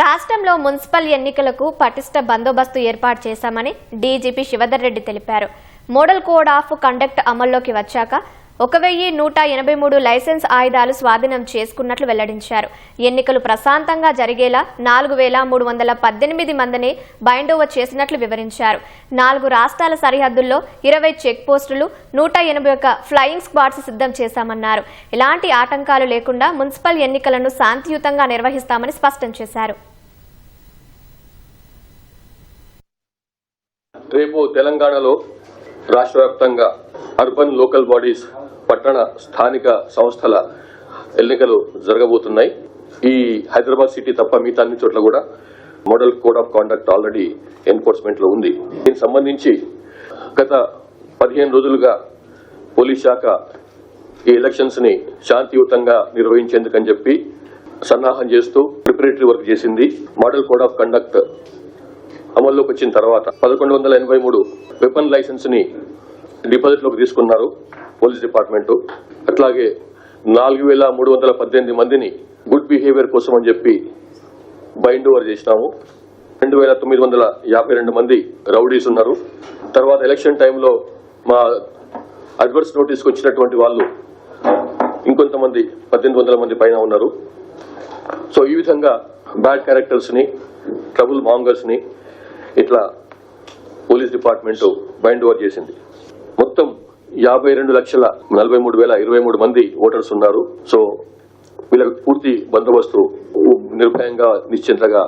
రాష్ట్రంలో మున్సిపల్ ఎన్నికలకు పటిష్ట బందోబస్తు ఏర్పాటు చేశామని డీజీపీ శివధర్ రెడ్డి తెలిపారు. మోడల్ కోడ్ ఆఫ్ కండక్ట్ అమల్లోకి వచ్చాక ఒక వెయ్యి నూట ఎనభై మూడు లైసెన్స్ ఆయుధాలు స్వాధీనం చేసుకున్నట్లు వెల్లడించారు. ఎన్నికలు ప్రశాంతంగా జరిగేలా నాలుగు వేల మూడు వందల పద్దెనిమిది మందిని బైండోవర్ చేసినట్లు వివరించారు. నాలుగు రాష్ట్రాల సరిహద్దుల్లో ఇరవై చెక్ పోస్టులు నూట ఎనభై ఒక ఫ్లయింగ్ స్క్వాడ్స్ సిద్ధం చేశామన్నారు. ఎలాంటి ఆటంకాలు లేకుండా మున్సిపల్ ఎన్నికలను శాంతియుతంగా నిర్వహిస్తామని స్పష్టం చేశారు. రేపు తెలంగాణలో రాష్ట్ర వ్యాప్తంగా అర్బన్ లోకల్ బాడీస్ పట్టణ స్థానిక సంస్థల ఎన్నికలు జరగబోతున్నాయి. ఈ హైదరాబాద్ సిటీ తప్ప మిగతా అన్ని చోట్ల కూడా model code of conduct already ఎన్ఫోర్స్మెంట్లో ఉంది. దీనికి సంబంధించి గత పదిహేను రోజులుగా పోలీస్ శాఖ ఈ ఎలక్షన్స్ని శాంతియుతంగా నిర్వహించేందుకని చెప్పి సన్నాహం చేస్తూ ప్రిపరేటరీ వర్క్ చేసింది. మోడల్ కోడ్ ఆఫ్ కండక్ట్ అమల్లోకి వచ్చిన తర్వాత పదకొండు వందల ఎనభై మూడు వెపన్ లైసెన్స్ని డిపాజిట్లోకి తీసుకున్నారు. పోలీస్ డిపార్ట్మెంట్ అట్లాగే నాలుగు వేల మూడు వందల పద్దెనిమిది మందిని గుడ్ బిహేవియర్ కోసం అని చెప్పి బైండ్ ఓవర్ చేసినాము. రెండు వేల తొమ్మిది వందల యాభై రెండు మంది రౌడీస్ ఉన్నారు. తర్వాత ఎలక్షన్ టైంలో మా అడ్వర్స్ నోటీస్కి వచ్చినటువంటి వాళ్ళు ఇంకొంతమంది పద్దెనిమిది వందల మంది పైన ఉన్నారు. సో ఈ విధంగా బ్యాడ్ క్యారెక్టర్స్ని ట్రబుల్ మాంగర్స్ని ఇట్లా పోలీస్ డిపార్ట్మెంట్ బైండ్ ఓవర్ చేసింది. మొత్తం యాభై రెండు లక్షల నలభై మూడు వేల ఇరవై మూడు మంది ఓటర్స్ ఉన్నారు. సో వీళ్ళకి పూర్తి బందోబస్తు నిర్భయంగా నిశ్చింతగా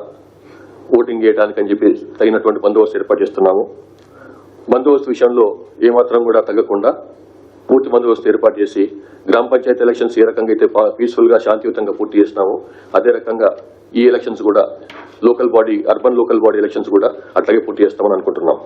ఓటింగ్ చేయడానికి అని చెప్పి తగినటువంటి బందోబస్తు ఏర్పాటు చేస్తున్నాము. బందోబస్తు విషయంలో ఏమాత్రం కూడా తగ్గకుండా పూర్తి బందోబస్తు ఏర్పాటు చేసి గ్రామ పంచాయతీ ఎలక్షన్స్ ఏ రకంగా అయితే పీస్ఫుల్గా శాంతియుతంగా పూర్తి చేసినామో అదే రకంగా ఈ ఎలక్షన్స్ కూడా local body urban local body elections కూడా అట్లాగే పూర్తి చేస్తామని అనుకుంటున్నాం.